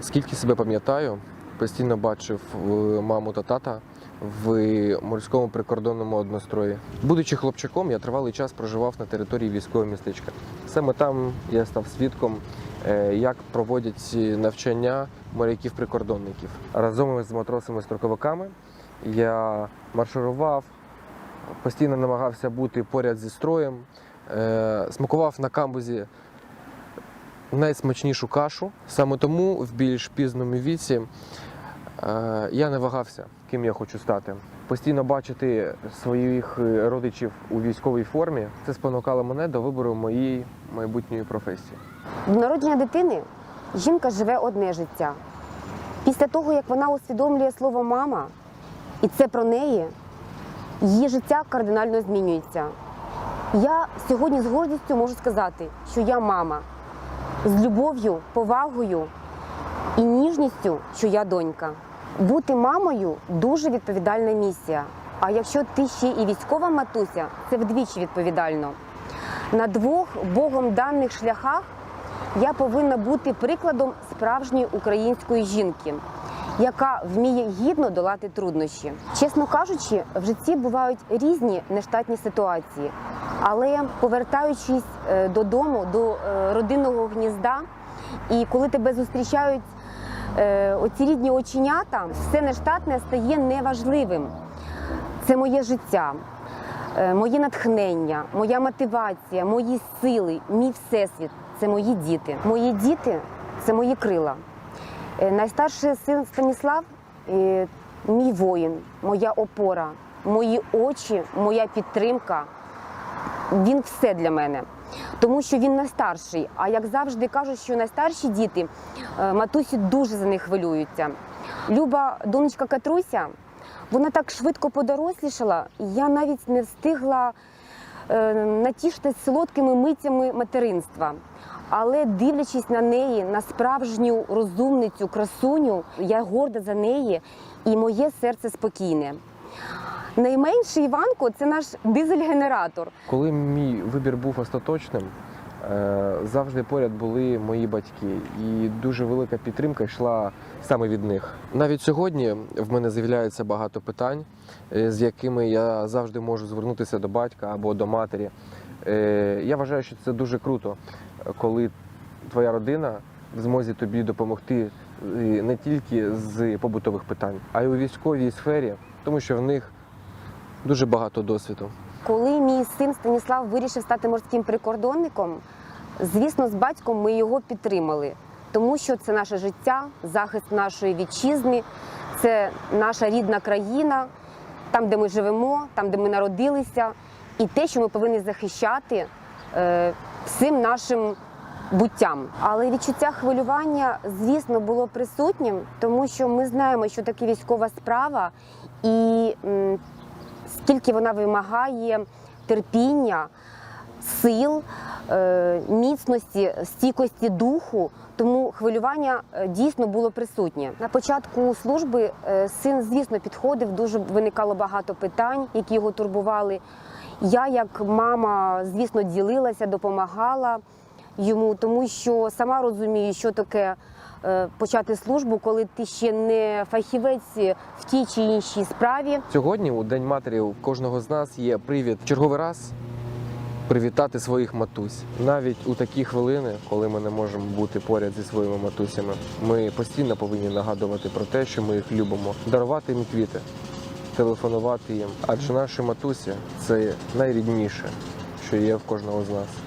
Скільки себе пам'ятаю, постійно бачив е, маму та тата в морському прикордонному однострої. Будучи хлопчаком, я тривалий час проживав на території військового містечка. Саме там я став свідком, е, як проводять навчання моряків-прикордонників. Разом з матросами-строковиками я марширував, постійно намагався бути поряд зі строєм, е, смакував на камбузі найсмачнішу кашу. Саме тому в більш пізному віці е, я не вагався, ким я хочу стати. Постійно бачити своїх родичів у військовій формі це спонукало мене до вибору моєї майбутньої професії. Народження дитини жінка живе одне життя. Після того, як вона усвідомлює слово мама, і це про неї, її життя кардинально змінюється. Я сьогодні з гордістю можу сказати, що я мама з любов'ю, повагою і ніжністю, що я донька. Бути мамою дуже відповідальна місія. А якщо ти ще і військова матуся, це вдвічі відповідально. На двох Богом даних шляхах я повинна бути прикладом справжньої української жінки, яка вміє гідно долати труднощі. Чесно кажучи, в житті бувають різні нештатні ситуації, але повертаючись е, додому, до е, родинного гнізда, і коли тебе зустрічають е, оці рідні оченята, все нештатне стає неважливим. Це моє життя, моє натхнення, моя мотивація, мої сили, мій всесвіт це мої діти. Мої діти це мої крила. Найстарший син Станіслав мій воїн, моя опора, мої очі, моя підтримка. Він все для мене. Тому що він найстарший. А як завжди кажуть, що найстарші діти е, матусі дуже за них хвилюються. Люба донечка Катруся, вона так швидко подорослішала, я навіть не встигла е, натішитись солодкими митями материнства. Але дивлячись на неї, на справжню розумницю, красуню, я горда за неї, і моє серце спокійне. Найменший Іванко це наш дизель-генератор. Коли мій вибір був остаточним, е, завжди поряд були мої батьки, і дуже велика підтримка йшла саме від них. Навіть сьогодні в мене з'являється багато питань, е, з якими я завжди можу звернутися до батька або до матері. Е, Я вважаю, що це дуже круто, коли твоя родина в змозі тобі допомогти не тільки з побутових питань, а й у військовій сфері, тому що в них дуже багато досвіду. Коли мій син Станіслав вирішив стати морським прикордонником, звісно, з батьком ми його підтримали, тому що це наше життя, захист нашої вітчизни, це наша рідна країна, там, де ми живемо, там, де ми народилися, і те, що ми повинні захищати е, всім нашим буттям. Але відчуття хвилювання, звісно, було присутнім, тому що ми знаємо, що таке військова справа, і скільки вона вимагає терпіння, сил, е, міцності, стійкості духу. Тому хвилювання е, дійсно було присутнє. На початку служби е, син, звісно, підходив, дуже виникало багато питань, які його турбували. Я, як мама, звісно, ділилася, допомагала йому, тому що сама розумію, що таке е, почати службу, коли ти ще не фахівець в тій чи іншій справі. Сьогодні, у День матері, у кожного з нас є привід черговий раз привітати своїх матусь. Навіть у такі хвилини, коли ми не можемо бути поряд зі своїми матусями, ми постійно повинні нагадувати про те, що ми їх любимо, дарувати їм квіти, телефонувати їм. Адже наші матусі це найрідніше, що є в кожного з нас.